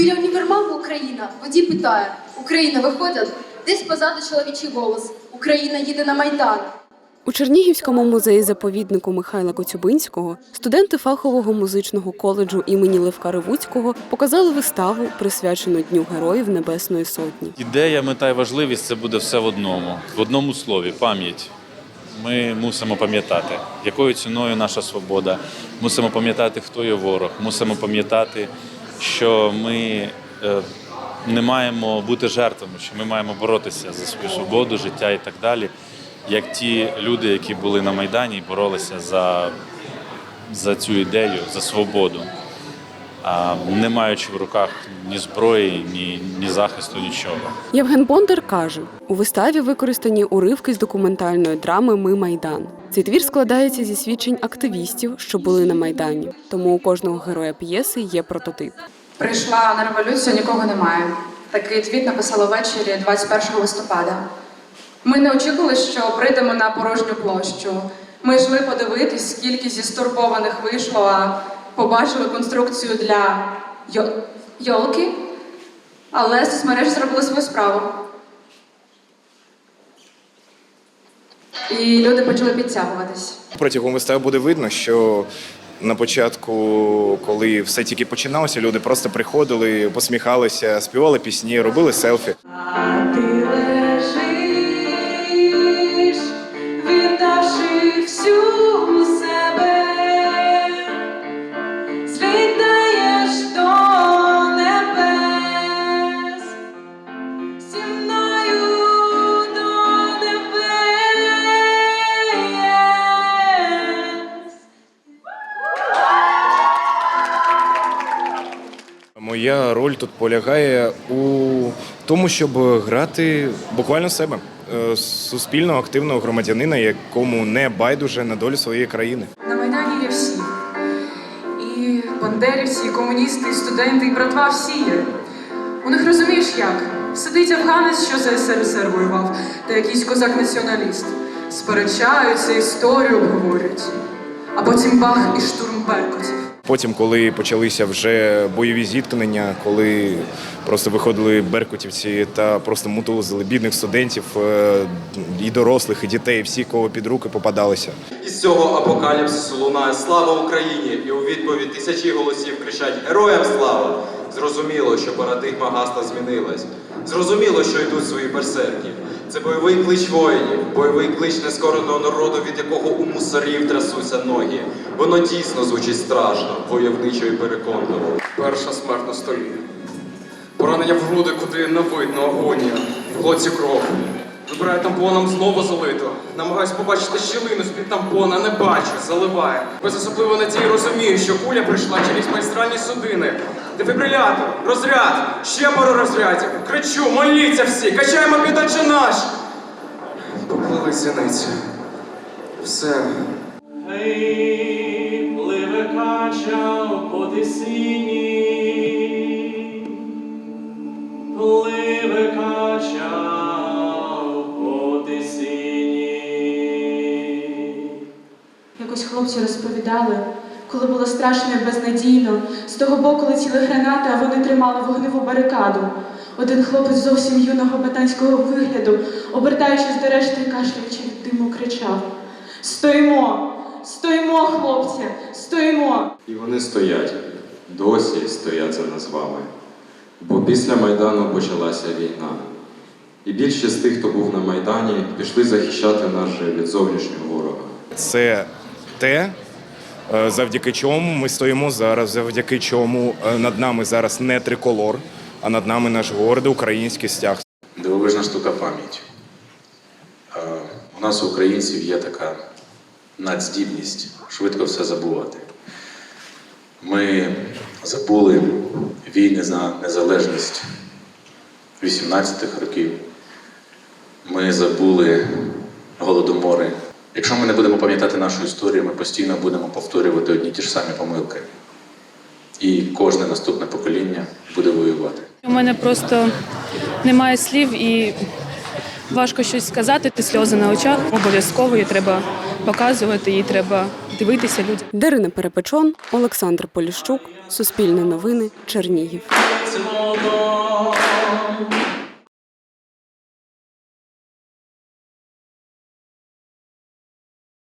Біля універмагу Україна водій питає: Україна виходять? Десь позаду чоловічий голос. Україна їде на Майдан. У Чернігівському музеї заповіднику Михайла Коцюбинського студенти фахового музичного коледжу імені Левка Ревуцького показали виставу, присвячену Дню Героїв Небесної Сотні. Ідея, мета і важливість це буде все в одному, в одному слові пам'ять. Ми мусимо пам'ятати, якою ціною наша свобода. Мусимо пам'ятати, хто є ворог. Мусимо пам'ятати, що ми е, не маємо бути жертвами, що ми маємо боротися за свою свободу, життя і так далі. Як ті люди, які були на Майдані і боролися за, за цю ідею, за свободу, не маючи в руках ні зброї, ні, ні захисту, нічого. Євген Бондар каже: у виставі використані уривки з документальної драми Ми Майдан. Цей твір складається зі свідчень активістів, що були на майдані. Тому у кожного героя п'єси є прототип. Прийшла на революцію, нікого немає. Такий твіт написала ввечері 21 листопада. Ми не очікували, що прийдемо на порожню площу. Ми йшли подивитись, скільки зі стурбованих вийшло, а побачили конструкцію для йо- йолки, але соцмережі зробили свою справу. І люди почали підтягуватись. Протягом вистави буде видно, що на початку, коли все тільки починалося, люди просто приходили, посміхалися, співали пісні, робили селфі. Моя роль тут полягає у тому, щоб грати буквально себе е, суспільного активного громадянина, якому не байдуже на долю своєї країни. На Майдані є всі. І бандерівці, і комуністи, і студенти, і братва всі є. У них розумієш як? Сидить афганець, що за СРСР воював, та якийсь козак-націоналіст. Сперечаються, історію обговорюють. А потім бах і штурм беркутів. Потім, коли почалися вже бойові зіткнення, коли просто виходили беркутівці та просто мутузили бідних студентів, е, і дорослих, і дітей, всі, кого під руки попадалися. Із цього апокаліпсису лунає слава Україні, і у відповідь тисячі голосів кричать Героям слава! Зрозуміло, що парадигма гасла змінилась. Зрозуміло, що йдуть свої берсерки. Це бойовий клич воїнів, бойовий клич нескореного народу, від якого у мусорів трясуться ноги. Воно дійсно звучить страшно, войовничо і переконливо. Перша смерть на столі. Поранення в груди, куди не видно агонія. В глоці кров. Вибираю тампоном знову залито. Намагаюсь побачити щілину з-під тампона, не бачу, заливає. Без особливої надії розумію, що куля прийшла через майстральні судини. Дефібрилятор, розряд, ще пару розрядів. Кричу, моліться всі, качаємо під «Отче наш. Поплили зіниці. Все. Гей, пливе кача по тисині, пливе кача по тисині. Якось хлопці розповідали, коли було страшно і безнадійно, з того боку летіли гранати, а вони тримали вогневу барикаду. Один хлопець зовсім юного ботанського вигляду, обертаючись до решти кашляючи від диму, кричав: Стоїмо! Стоїмо, хлопці! Стоїмо! І вони стоять, досі стоять за нас вами. Бо після Майдану почалася війна. І більшість з тих, хто був на Майдані, пішли захищати нас від зовнішнього ворога. Це те, завдяки чому ми стоїмо зараз, завдяки чому е, над нами зараз не триколор, а над нами наш гордий український стяг. Дивовижна штука пам'ять. Е, У нас, у українців, є така надздібність швидко все забувати. Ми забули війни за незалежність 18-х років. Ми забули голодомори. Якщо ми не будемо пам'ятати нашу історію, ми постійно будемо повторювати одні ті ж самі помилки. І кожне наступне покоління буде воювати. У мене просто немає слів і важко щось сказати, ти сльози на очах. Обов'язково її треба показувати, її треба дивитися людям. Дарина Перепечон, Олександр Поліщук, Суспільне новини, Чернігів.